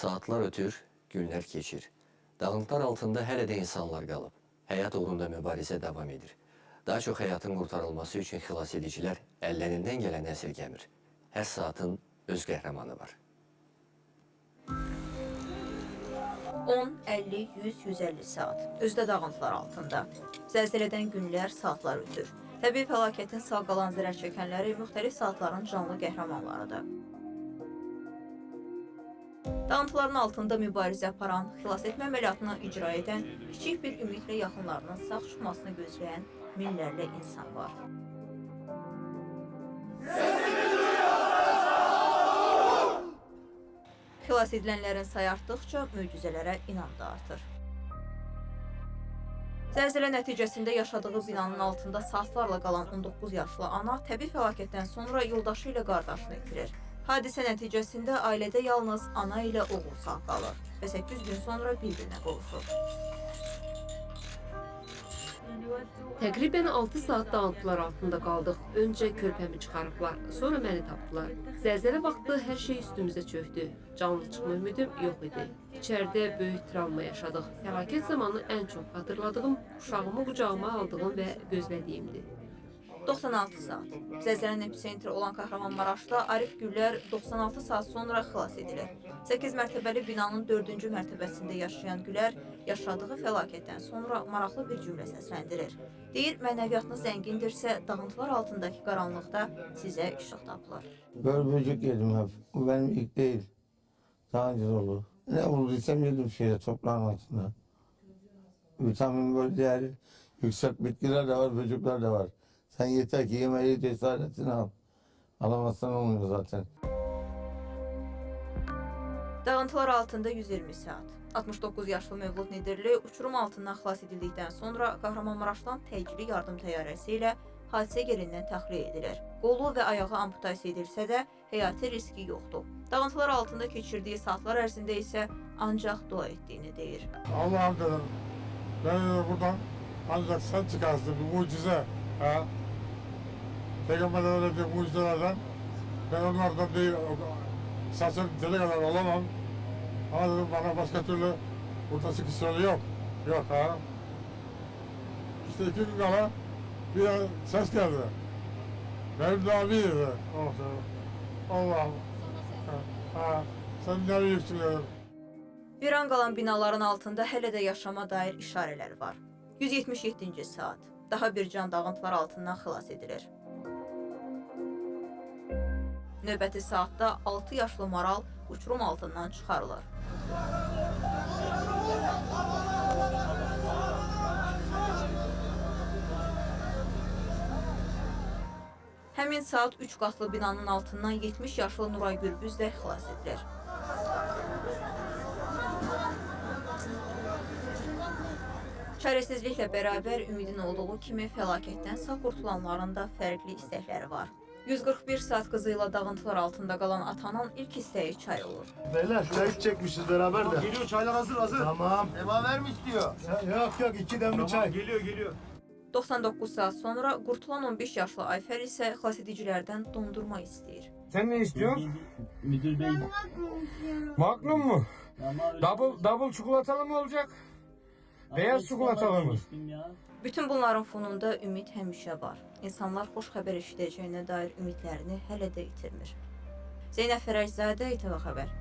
Saatlar ötür, günler keçir. Dağıntılar altında hələ də insanlar qalıb. Həyat uğrunda mübarizə davam edir. Daha çox həyatın qurtarılması üçün xilas edicilər əllərindən gələn əsirgəmir. Hər saatın öz qəhrəmanı var. 10, 50, 100, 150 saat. Özdə dağıntılar altında. Zəlzələdən günlər, saatlar ötür. Təbii fəlakətin sağ qalan zərər çəkənləri müxtəlif saatların canlı qəhrəmanlarıdır. Dağıntıların altında mübarizə aparan, xilas etmə əməliyyatını icra edən, kiçik bir ümidlə yaxınlarının sağ çıxmasını gözləyən minlərlə insan var. Xilas edilənlərin sayı artdıqca möcüzələrə inam da artır. Zəlzələ nəticəsində yaşadığı binanın altında saatlarla qalan 19 yaşlı ana təbii fəlakətdən sonra yoldaşı ilə qardaşını itirir. Hadisə nəticəsində ailədə yalnız ana ilə oğul sağ qalır və 8 gün sonra bir-birinə qovuşur. Təqribən 6 saat dağıntılar altında qaldıq. Öncə körpəmi çıxarıblar, sonra məni tapdılar. Zəlzələ vaxtı hər şey üstümüzə çökdü. Canlı çıxma ümidim yox idi. İçəridə böyük travma yaşadıq. Fəlakət zamanı ən çox xatırladığım uşağımı qucağıma aldığım və gözlədiyimdir. 96 saat. Zəlzələnin epitsentri olan Kahramanmaraşda Arif Güllər 96 saat sonra xilas edilir. 8 mərtəbəli binanın 4-cü mərtəbəsində yaşayan Gülər yaşadığı fəlakətdən sonra maraqlı bir cümlə səsləndirir. Deyir, mənəviyyatınız zəngindirsə, dağıntılar altındakı qaranlıqda sizə işıq tapılır. Böyle böcek yedim hep. Bu benim ilk değil. Daha önce oldu. Ne bulduysam yedim şeyde toprağın altında. Vitamin böyle değerli yüksek bitkiler de var, böcekler de var. Sen yeter ki yemeği cesaretini al. Alamazsan olmuyor zaten. Dağıntılar altında 120 saat. 69 yaşlı Mövlud Nidirli uçurum altından xilas edildikdən sonra Kahramanmaraşdan təcili yardım təyyarəsi ilə hadisə yerindən təxliyə edilir. Qolu və ayağı amputasiya edilsə də həyati riski yoxdur. Dağıntılar altında keçirdiyi saatlar ərzində isə ancaq dua etdiyini deyir. Allah'ım dedim. Beni de buradan ancak sen çıkarsın bir mucize. Ha? Peygamberler öyle bir mucizelerden ben onlardan değil saçım deli kadar olamam. Ama dedim bana başka türlü çıkış yolu yok. Yok ha. İşte iki gün kala bir ses geldi. Benim de abi dedi. Oh. Allah'ım. Ha, ha, sen ne büyüksün dedim. Viran qalan binaların altında hələ də yaşama dair işarələr var. 177-ci saat. Daha bir can dağıntılar altından xilas edilir. Növbəti saatda 6 yaşlı maral uçurum altından çıxarılır. Həmin saat 3 qatlı binanın altından 70 yaşlı Nuray Gürbüz də xilas edilir. Çarəsizliklə bərabər ümidin olduğu kimi fəlakətdən sağ qurtulanların da fərqli istəkləri var. 141 saat qızı ilə dağıntılar altında qalan atanın ilk istəyi çay olur. Beyler çay çekmişiz beraber de. Geliyor çaylar hazır hazır. Tamam. Emaver mi istiyor? Ya, yok yok iki demli çay. Geliyor geliyor. 99 saat sonra qurtulan 15 yaşlı Ayfer isə xilasedicilərdən dondurma istəyir. Sen ne istiyorsun? Müdür bey. Magnum mu? Double, double çikolatalı mı olacak? Beyaz çikolatalı mı? Ya. Bütün bunların fonunda ümid həmişə var. İnsanlar xoş xəbər eşidəcəyinə dair ümidlərini hələ də itirmir. Zeynəb Fərəczadə, İTV xəbər.